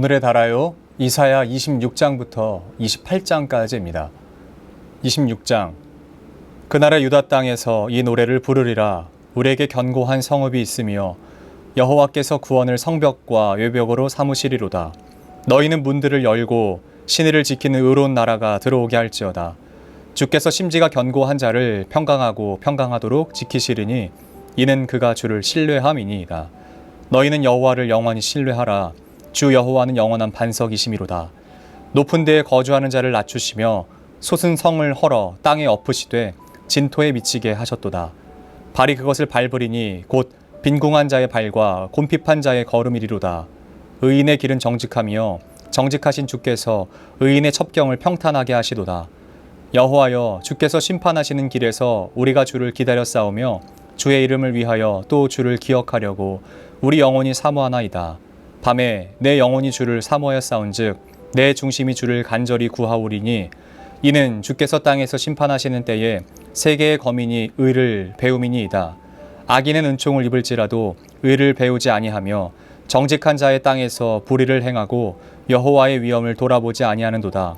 6절 오늘의 달아요 이사야 26장부터 28장까지입니다. 26장 그날의 유다 땅에서 이 노래를 부르리라 우리에게 견고한 성읍이 있으며 여호와께서 구원을 성벽과 외벽으로 삼으시리로다. 너희는 문들을 열고 신의를 지키는 의로운 나라가 들어오게 할지어다. 주께서 심지가 견고한 자를 평강하고 평강하도록 지키시리니 이는 그가 주를 신뢰함이니이다. 너희는 여호와를 영원히 신뢰하라. 주 여호와는 영원한 반석이심이로다. 높은 데에 거주하는 자를 낮추시며 솟은 성을 헐어 땅에 엎으시되 진토에 미치게 하셨도다. 발이 그것을 밟으리니 곧 빈궁한 자의 발과 곰핍한 자의 걸음이리로다. 의인의 길은 정직하며 정직하신 주께서 의인의 첩경을 평탄하게 하시도다. 여호와여 주께서 심판하시는 길에서 우리가 주를 기다려 싸우며 주의 이름을 위하여 또 주를 기억하려고 우리 영혼이 사모하나이다. 밤에 내 영혼이 주를 사모하여 싸운즉 내 중심이 주를 간절히 구하오리니 이는 주께서 땅에서 심판하시는 때에 세계의 거민이 의를 배움이니이다. 악인은 은총을 입을지라도 의를 배우지 아니하며 정직한 자의 땅에서 불의를 행하고 여호와의 위엄을 돌아보지 아니하는도다.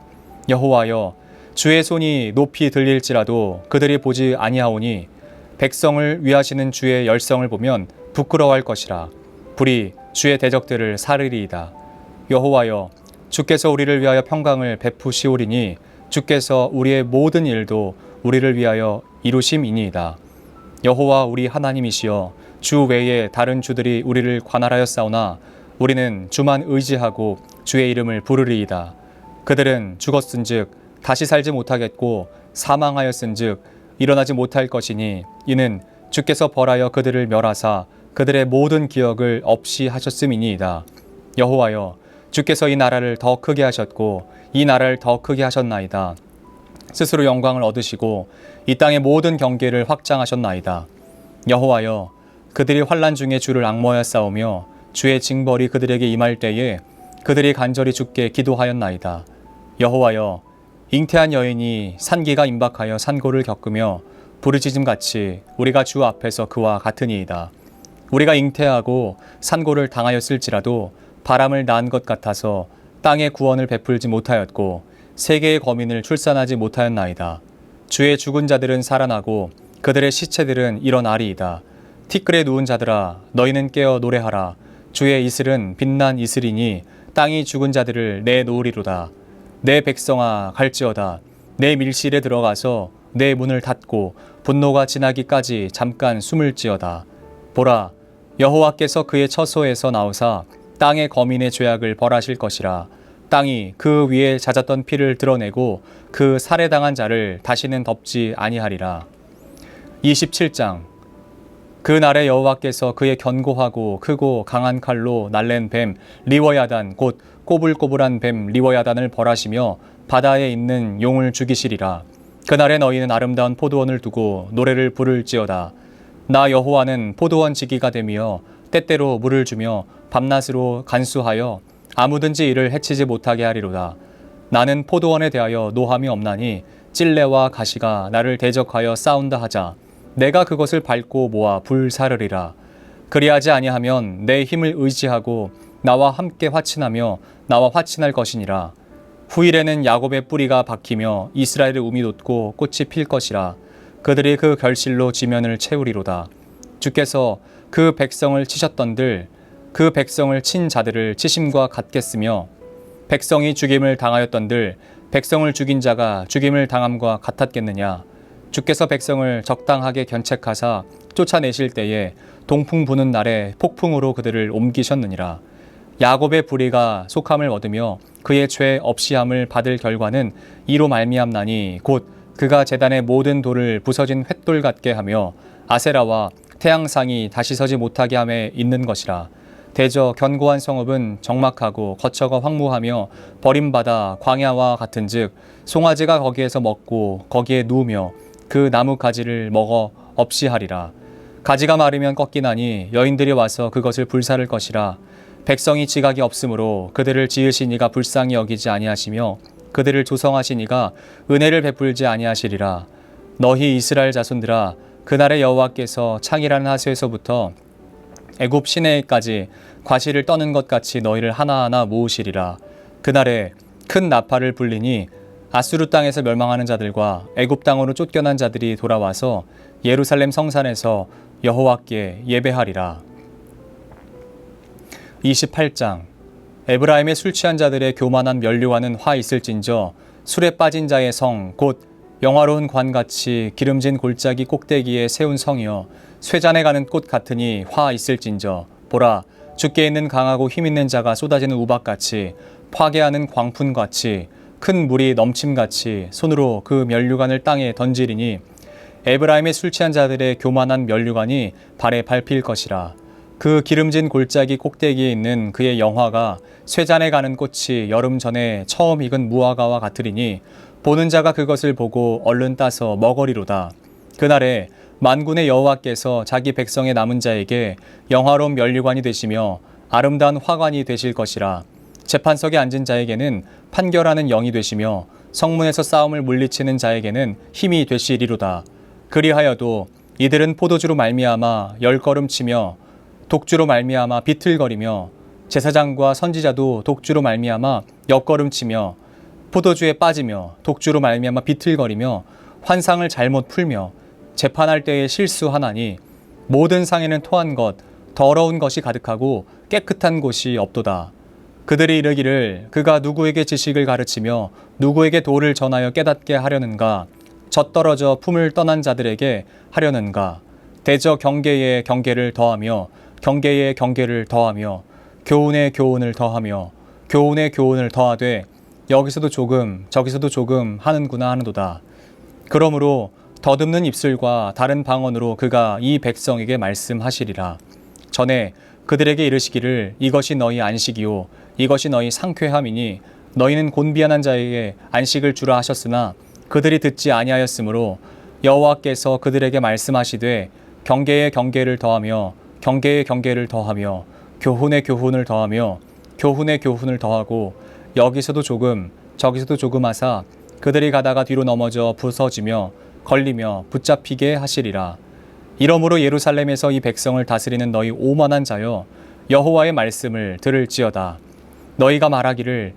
여호와여 주의 손이 높이 들릴지라도 그들이 보지 아니하오니 백성을 위하시는 주의 열성을 보면 부끄러워할 것이라. 불이 주의 대적들을 사르리이다. 여호와여 주께서 우리를 위하여 평강을 베푸시오리니 주께서 우리의 모든 일도 우리를 위하여 이루심이니이다. 여호와 우리 하나님이시여 주 외에 다른 주들이 우리를 관할하여 싸우나 우리는 주만 의지하고 주의 이름을 부르리이다. 그들은 죽었은즉 다시 살지 못하겠고 사망하였은즉 일어나지 못할 것이니 이는 주께서 벌하여 그들을 멸하사 그들의 모든 기억을 없이 하셨음이니이다. 여호와여 주께서 이 나라를 더 크게 하셨고 이 나라를 더 크게 하셨나이다. 스스로 영광을 얻으시고 이 땅의 모든 경계를 확장하셨나이다. 여호와여 그들이 환란 중에 주를 악모하여 싸우며 주의 징벌이 그들에게 임할 때에 그들이 간절히 주께 기도하였나이다. 여호와여 잉태한 여인이 산기가 임박하여 산고를 겪으며 부르짖음 같이 우리가 주 앞에서 그와 같으니이다. 우리가 잉태하고 산고를 당하였을지라도 바람을 낳은 것 같아서 땅의 구원을 베풀지 못하였고 세계의 거민을 출산하지 못하였나이다. 주의 죽은 자들은 살아나고 그들의 시체들은 일어나리이다. 티끌에 누운 자들아 너희는 깨어 노래하라. 주의 이슬은 빛난 이슬이니 땅이 죽은 자들을 내놓으리로다. 내 백성아 갈지어다. 내 밀실에 들어가서 내 문을 닫고 분노가 지나기까지 잠깐 숨을지어다. 보라 여호와께서 그의 처소에서 나오사 땅의 거민의 죄악을 벌하실 것이라. 땅이 그 위에 잦았던 피를 드러내고 그 살해당한 자를 다시는 덮지 아니하리라. 27장. 그 날에 여호와께서 그의 견고하고 크고 강한 칼로 날랜 뱀 리워야단 곧 꼬불꼬불한 뱀 리워야단을 벌하시며 바다에 있는 용을 죽이시리라. 그날에 너희는 아름다운 포도원을 두고 노래를 부를지어다 나 여호와는 포도원 지기가 되며 때때로 물을 주며 밤낮으로 간수하여 아무든지 이를 해치지 못하게 하리로다. 나는 포도원에 대하여 노함이 없나니 찔레와 가시가 나를 대적하여 싸운다 하자. 내가 그것을 밟고 모아 불사르리라. 그리하지 아니하면 내 힘을 의지하고 나와 함께 화친하며 나와 화친할 것이니라. 후일에는 야곱의 뿌리가 박히며 이스라엘의 우미 돋고 꽃이 필 것이라. 그들이 그 결실로 지면을 채우리로다. 주께서 그 백성을 치셨던들 그 백성을 친 자들을 치심과 같겠으며 백성이 죽임을 당하였던들 백성을 죽인 자가 죽임을 당함과 같았겠느냐 주께서 백성을 적당하게 견책하사 쫓아내실 때에 동풍 부는 날에 폭풍으로 그들을 옮기셨느니라 야곱의 불의가 속함을 얻으며 그의 죄 없이함을 받을 결과는 이로 말미암나니 곧 그가 재단의 모든 돌을 부서진 횃돌 같게 하며 아세라와 태양상이 다시 서지 못하게 함에 있는 것이라. 대저 견고한 성읍은 적막하고 거처가 황무하며 버림받아 광야와 같은즉 송아지가 거기에서 먹고 거기에 누우며 그 나무 가지를 먹어 없이 하리라. 가지가 마르면 꺾이나니 여인들이 와서 그것을 불사를 것이라. 백성이 지각이 없으므로 그들을 지으신 이가 불쌍히 여기지 아니하시며 그들을 조성하신 이가 은혜를 베풀지 아니하시리라. 너희 이스라엘 자손들아 그날의 여호와께서 창이라는 하수에서부터 애굽 시내에까지 과실을 떠는 것 같이 너희를 하나하나 모으시리라. 그날에 큰 나팔을 불리니 아수르 땅에서 멸망하는 자들과 애굽 땅으로 쫓겨난 자들이 돌아와서 예루살렘 성산에서 여호와께 예배하리라. 28장 에브라임의 술 취한 자들의 교만한 면류하는 화 있을진저 술에 빠진 자의 성 곧 영화로운 관같이 기름진 골짜기 꼭대기에 세운 성이여 쇠잔에 가는 꽃 같으니 화 있을진저 보라 죽게 있는 강하고 힘 있는 자가 쏟아지는 우박같이 파괴하는 광풍같이 큰 물이 넘침같이 손으로 그 면류관을 땅에 던지리니 에브라임의 술 취한 자들의 교만한 면류관이 발에 밟힐 것이라 그 기름진 골짜기 꼭대기에 있는 그의 영화가 쇠잔에 가는 꽃이 여름 전에 처음 익은 무화과와 같으리니 보는 자가 그것을 보고 얼른 따서 먹으리로다. 그날에 만군의 여호와께서 자기 백성의 남은 자에게 영화로운 면류관이 되시며 아름다운 화관이 되실 것이라. 재판석에 앉은 자에게는 판결하는 영이 되시며 성문에서 싸움을 물리치는 자에게는 힘이 되시리로다. 그리하여도 이들은 포도주로 말미암아 열 걸음 치며 독주로 말미암아 비틀거리며 제사장과 선지자도 독주로 말미암아 옆걸음치며 포도주에 빠지며 독주로 말미암아 비틀거리며 환상을 잘못 풀며 재판할 때에 실수하나니 모든 상에는 토한 것 더러운 것이 가득하고 깨끗한 곳이 없도다. 그들이 이르기를 그가 누구에게 지식을 가르치며 누구에게 도를 전하여 깨닫게 하려는가 젖떨어져 품을 떠난 자들에게 하려는가 대저 경계에 경계를 더하며 경계에 경계를 더하며 교훈에 교훈을 더하며 교훈에 교훈을 더하되 여기서도 조금 저기서도 조금 하는구나 하는도다. 그러므로 더듬는 입술과 다른 방언으로 그가 이 백성에게 말씀하시리라. 전에 그들에게 이르시기를 이것이 너희 안식이요 이것이 너희 상쾌함이니 너희는 곤비한한 자에게 안식을 주라 하셨으나 그들이 듣지 아니하였으므로 여호와께서 그들에게 말씀하시되 경계에 경계를 더하며 경계에 경계를 더하며 교훈에 교훈을 더하며 교훈에 교훈을 더하고 여기서도 조금 저기서도 조금 하사 그들이 가다가 뒤로 넘어져 부서지며 걸리며 붙잡히게 하시리라. 이러므로 예루살렘에서 이 백성을 다스리는 너희 오만한 자여 여호와의 말씀을 들을지어다. 너희가 말하기를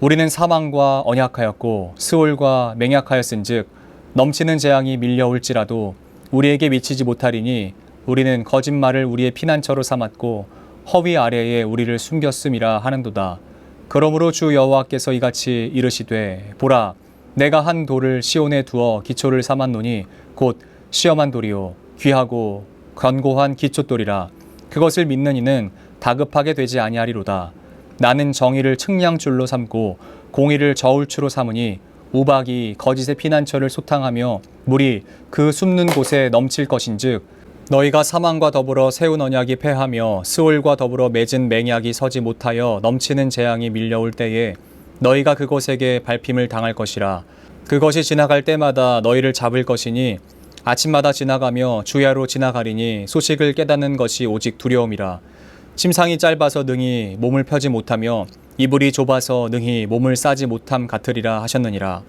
우리는 사망과 언약하였고 스올과 맹약하였은즉 넘치는 재앙이 밀려올지라도 우리에게 미치지 못하리니 우리는 거짓말을 우리의 피난처로 삼았고 허위 아래에 우리를 숨겼음이라 하는도다. 그러므로 주 여호와께서 이같이 이르시되 보라 내가 한 돌을 시온에 두어 기초를 삼았노니 곧 시험한 돌이요 귀하고 견고한 기초돌이라 그것을 믿는 이는 다급하게 되지 아니하리로다. 나는 정의를 측량줄로 삼고 공의를 저울추로 삼으니 우박이 거짓의 피난처를 소탕하며 물이 그 숨는 곳에 넘칠 것인즉 너희가 사망과 더불어 세운 언약이 패하며 스올과 더불어 맺은 맹약이 서지 못하여 넘치는 재앙이 밀려올 때에 너희가 그곳에게 밟힘을 당할 것이라. 그것이 지나갈 때마다 너희를 잡을 것이니 아침마다 지나가며 주야로 지나가리니 소식을 깨닫는 것이 오직 두려움이라. 침상이 짧아서 능히 몸을 펴지 못하며 이불이 좁아서 능히 몸을 싸지 못함 같으리라 하셨느니라.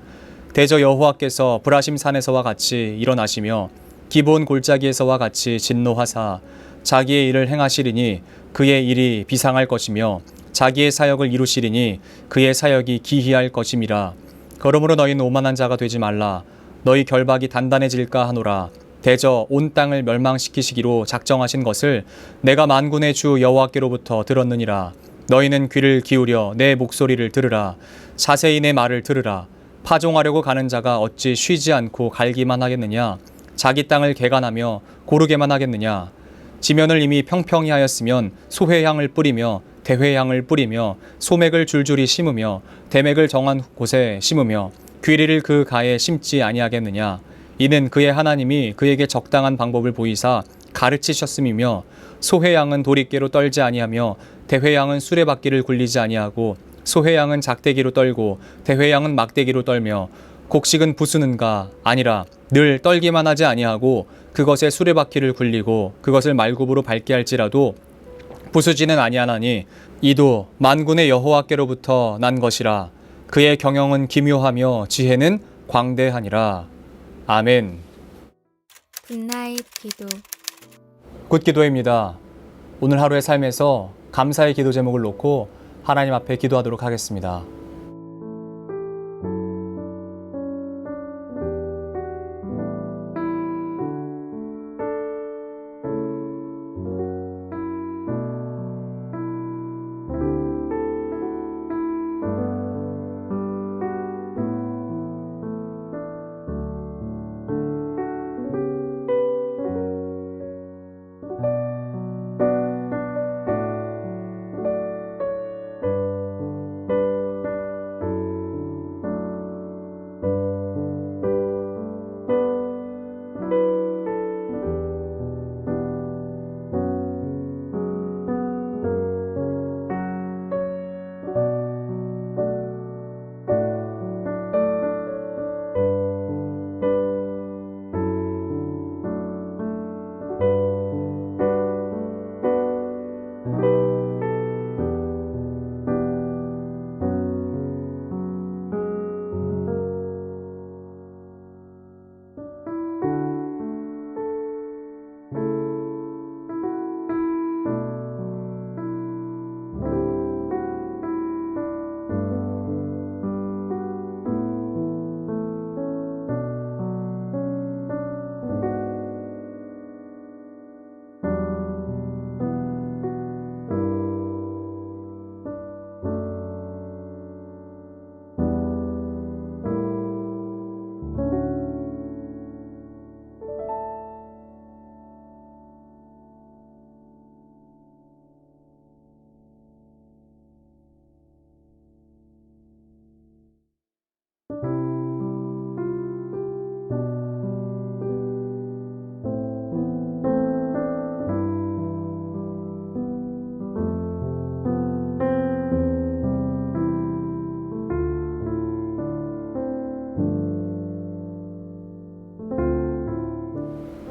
대저 여호와께서 브라심 산에서와 같이 일어나시며 기본 골짜기에서와 같이 진노하사 자기의 일을 행하시리니 그의 일이 비상할 것이며 자기의 사역을 이루시리니 그의 사역이 기희할 것임이라. 그러므로 너희는 오만한 자가 되지 말라. 너희 결박이 단단해질까 하노라. 대저 온 땅을 멸망시키시기로 작정하신 것을 내가 만군의 주 여호와께로부터 들었느니라. 너희는 귀를 기울여 내 목소리를 들으라. 자세히 내 말을 들으라. 파종하려고 가는 자가 어찌 쉬지 않고 갈기만 하겠느냐 자기 땅을 개간하며 고르게만 하겠느냐? 지면을 이미 평평히 하였으면 소회향을 뿌리며 대회향을 뿌리며 소맥을 줄줄이 심으며 대맥을 정한 곳에 심으며 귀리를 그 가에 심지 아니하겠느냐? 이는 그의 하나님이 그에게 적당한 방법을 보이사 가르치셨음이며 소회양은 도리깨로 떨지 아니하며 대회양은 수레바퀴를 굴리지 아니하고 소회양은 작대기로 떨고 대회양은 막대기로 떨며 곡식은 부수는가 아니라 늘 떨기만 하지 아니하고 그것에 수레바퀴를 굴리고 그것을 말굽으로 밟게 할지라도 부수지는 아니하나니 이도 만군의 여호와께로부터 난 것이라. 그의 경영은 기묘하며 지혜는 광대하니라. 아멘. 굿나잇 기도. 굿기도입니다. 오늘 하루의 삶에서 감사의 기도 제목을 놓고 하나님 앞에 기도하도록 하겠습니다.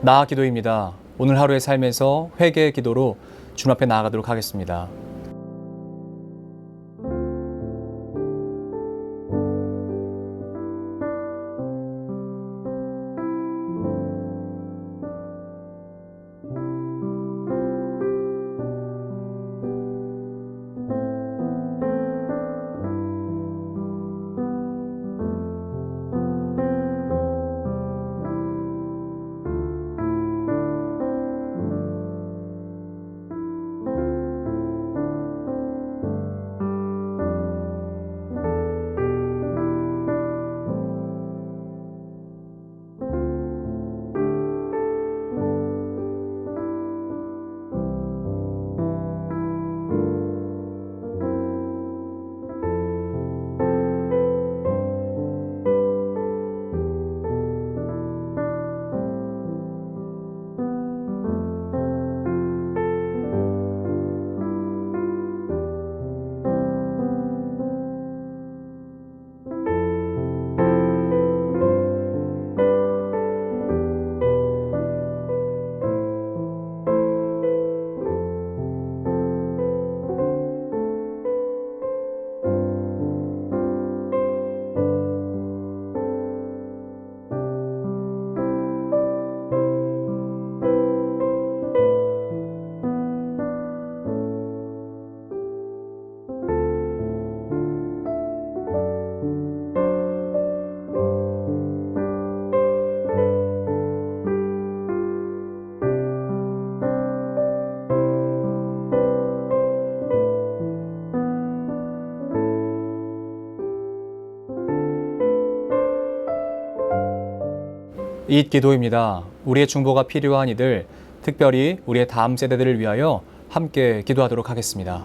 나아 기도입니다. 오늘 하루의 삶에서 회개의 기도로 주님 앞에 나아가도록 하겠습니다. 이웃 기도입니다. 우리의 중보가 필요한 이들, 특별히 우리의 다음 세대들을 위하여 함께 기도하도록 하겠습니다.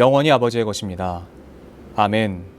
영원히 아버지의 것입니다. 아멘.